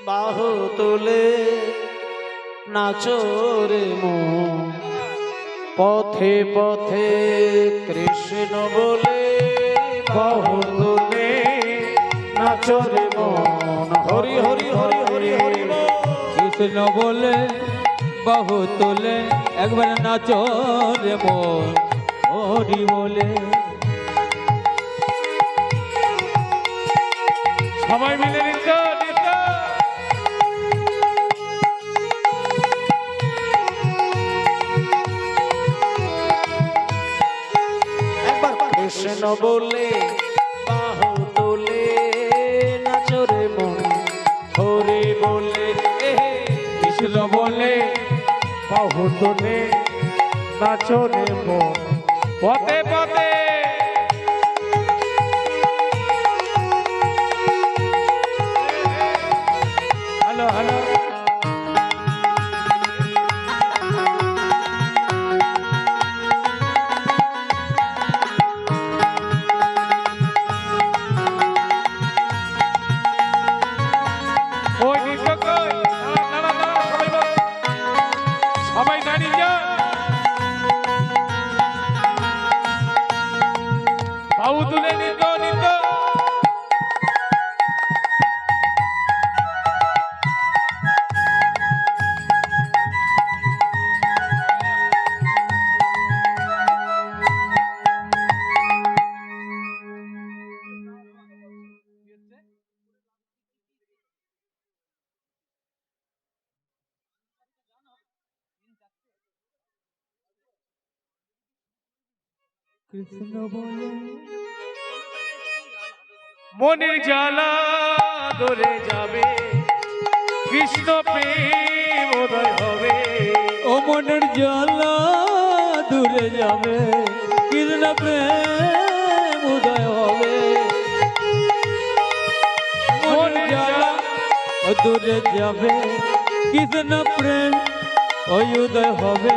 বাহু তুলে নাচরে মন পথে পথে কৃষ্ণ বলে বাহু তুলে নাচরে মন। হরি হরি হরি হরি হরি কৃষ্ণ বলে বহু তোলে একবার নাচো রে মন। হরি বলে কৃষ্ণ বলে বাহু তোলে, নাচরে মন হরি বলে। কৃষ্ণ বলে, বাহু তোলে, নাচরে মন পথে পথে কৃষ্ণ বলে। মনের জ্বালা ধরে যাবে কৃষ্ণ প্রেম উদয় হবে। ও মনের জ্বালা দূরে যাবে কৃষ্ণ প্রেম উদয় হবে। মনের জ্বালা দূরে যাবে কৃষ্ণ প্রেম উদয় হবে।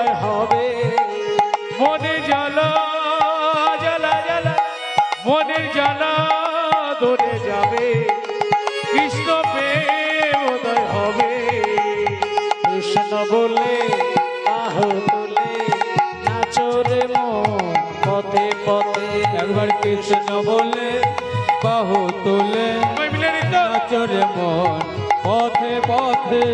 উদয় হবে। মনে জ্বালা জ্বালা জ্বালা মনের জ্বালা ধরে যাবে। কৃষ্ণ প্রেম উদয় হবে। কৃষ্ণ বলে বাহু তুলে নাচরে মন পথে পথে। একবার কৃষ্ণ বলে বাহু তোলে নাচরে মন পথে পথে।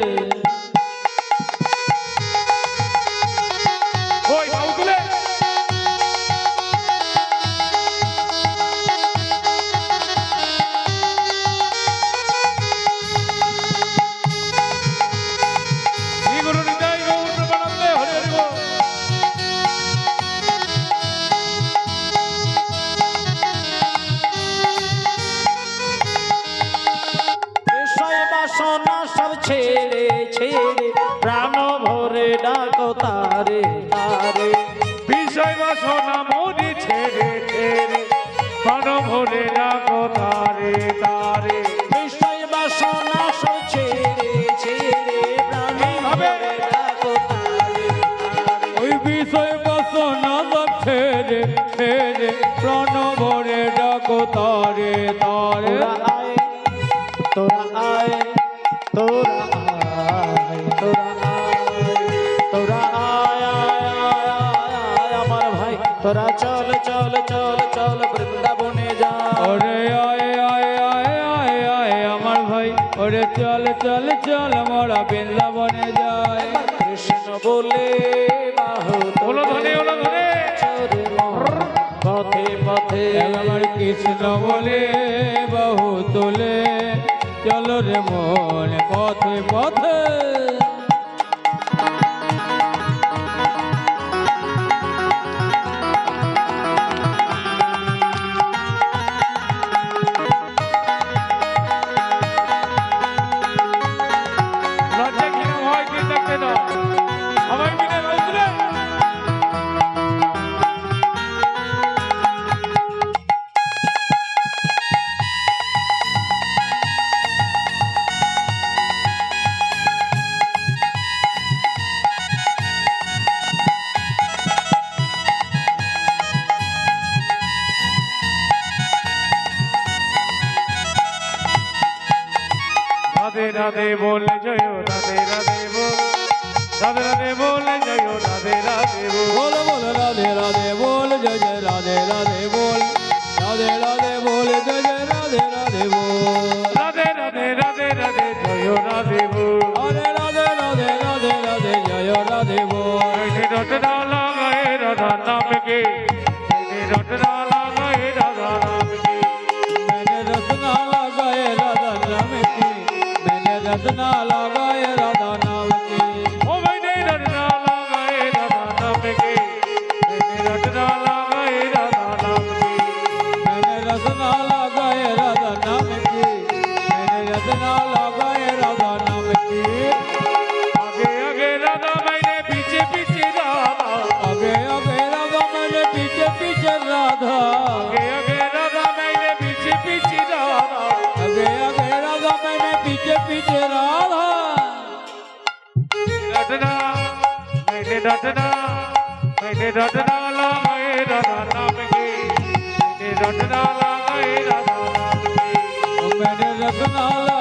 বাসনা ছেড়ে ছেড়ে। প্রাণ ভরে রাখো তারে তারে। বিষয় বাসনা সব ছেড়ে ছেড়ে। প্রাণ ভরে ডাকো তারে তারে। ওই বিষয় বাসনা সব ছেড়ে ছেড়ে। প্রাণ ভরে ডাকো তারে তারে। তোরা আয় তোরা আয় তোরা চল চল চল চল বৃন্দাবনে যা। ওরে আয় আয় আয় আয় আয় আমার ভাই। ওরে চল চল চল মোরা বৃন্দাবনে যায় কৃষ্ণ বলে বাহু ওলো ধনে ওলো ধনে পথে পথে। আমার কৃষ্ণ বলে বহু তোলে। চলো রে মন পথে পথে। রাধে বলে জয় রাধে রাধে বল রাধে রাধে বলে জয় রাধে রাধে বল বল রাধে রাধে বল জয় জয় রাধে রাধে বল রাধে রাধে বল জয় জয় রাধে রাধে বল রাধে রাধে রাধে রাধে জয় রাধে বল রাধে রাধে রাধে রাধে রাধে জয় রাধে বল मैंने रटना मैंने रटना लगाए राधा नाम के मैंने रटना लगाए राधा नाम के मैंने रत्ना लगाए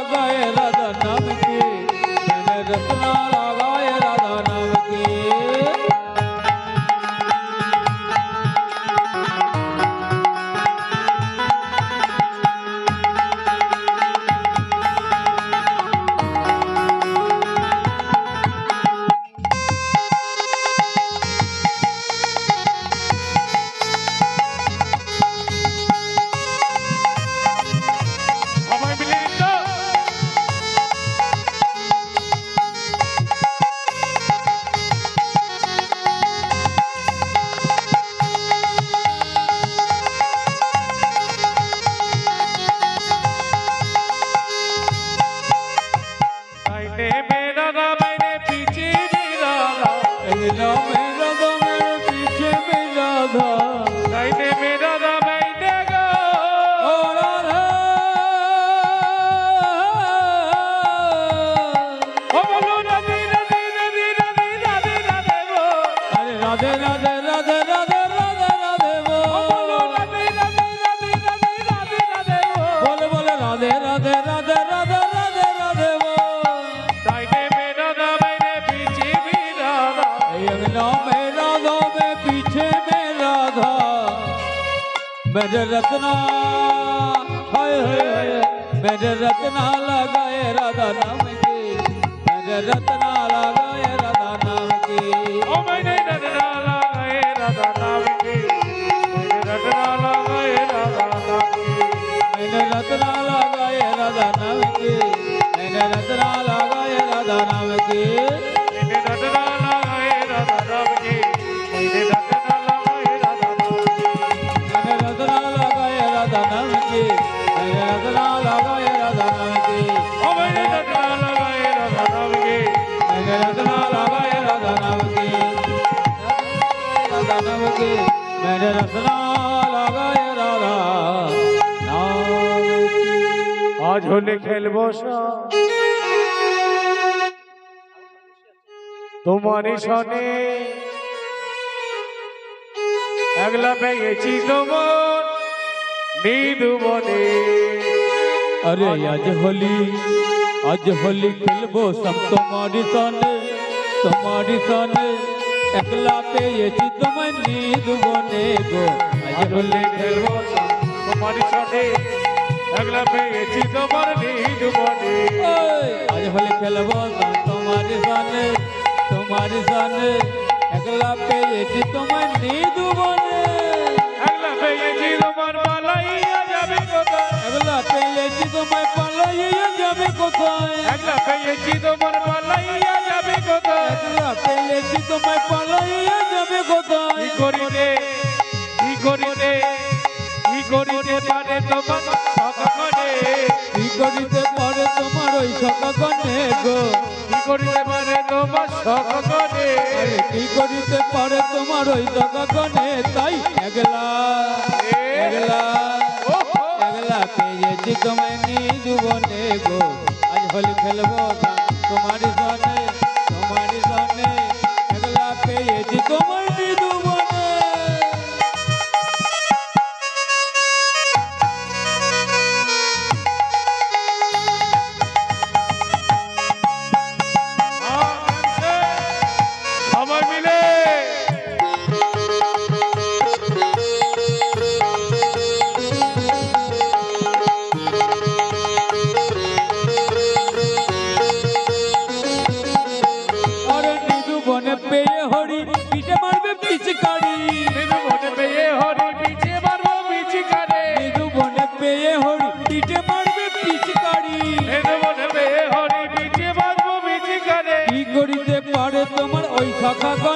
मेरे रत्ना हाय हाय हाय मेरे रत्ना लगाए राधा नाम की मेरे रत्ना लगाए राधा नाम की ओ मैंने रटना लगाए राधा नाम की मैंने रटना लगाए राधा नाम की मैंने रत्ना लगाए राधा नाम की मैंने रत्ना लगाए राधा नाम की राधा नाम की मैंने रत्ना लगाए राधा नाम की আজ হলে খেলবো তোমারই সনে একলা পেয়েছি তোমার নিদু বনে अरे आज होली आज होली खेलबो सब एकला पे ये चित मन नींद मनी दुबोने को अजब लेखल वो मन साथे एकला पे ये चित मन नींद वो मनी दुबोने अजब लेखल वो तुम्हारे साने तुम्हारे साने एकला पे ये चित मन मनी दुबोने एकला पे ये चित मन मलाई अजब को एकला पे ये चित मन मलाई अजब को एकला पे ये चित मन मलाई কোথায় একলা পেয়েছি তোমায় পালাইয়া যাবে কোথায় কি করিতে কি করিতে কি করিতে পারে তোমার সকলে কি করিতে পারে তোমার ওই সকাগণে গো কি করিতে পারে তোমার আরে কি করিতে পারে তোমার ওই সকাগণে তাই একলা একলা একলা পেয়েছি তোমায় নিজ বনে গো আজ হোলি খেলব তোমারই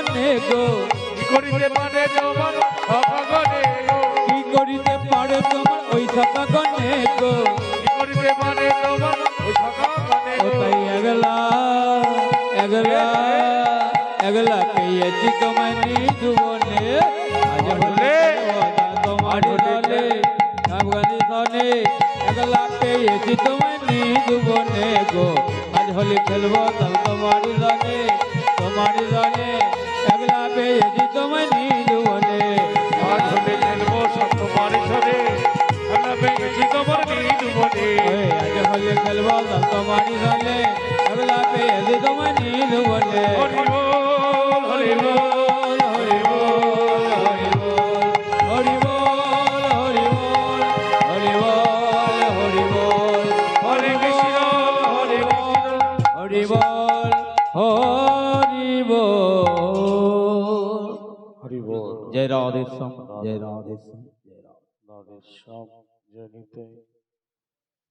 পানে গো। কি করিতে পারে জমন অভাগনে কি করিতে পারে জমন ওই সকাগনে গো? কি করিতে পারে জমন ওই সকাগনে ও তাই এগলা এগলা এগলা কইয়েছি তোমায় নি জীবনে আজ বলে তোমার বলে আফগানি সনে এগলা কইয়েছি তোমায় নি জীবনে গো। আজ হলি খেলব তাল তোমার জানে তোমার জানে একলা পেয়েছি তোমায় নিজ বনে আজ হলে খেলব সব তোমার সরে খেলা পেয়েছি তোমার নিজ বনে ওই আজ হলে খেলব তব তোমারি জানে একলা পেয়েছি তোমায় নিজ বনে Nova Shop, Johnny Pen.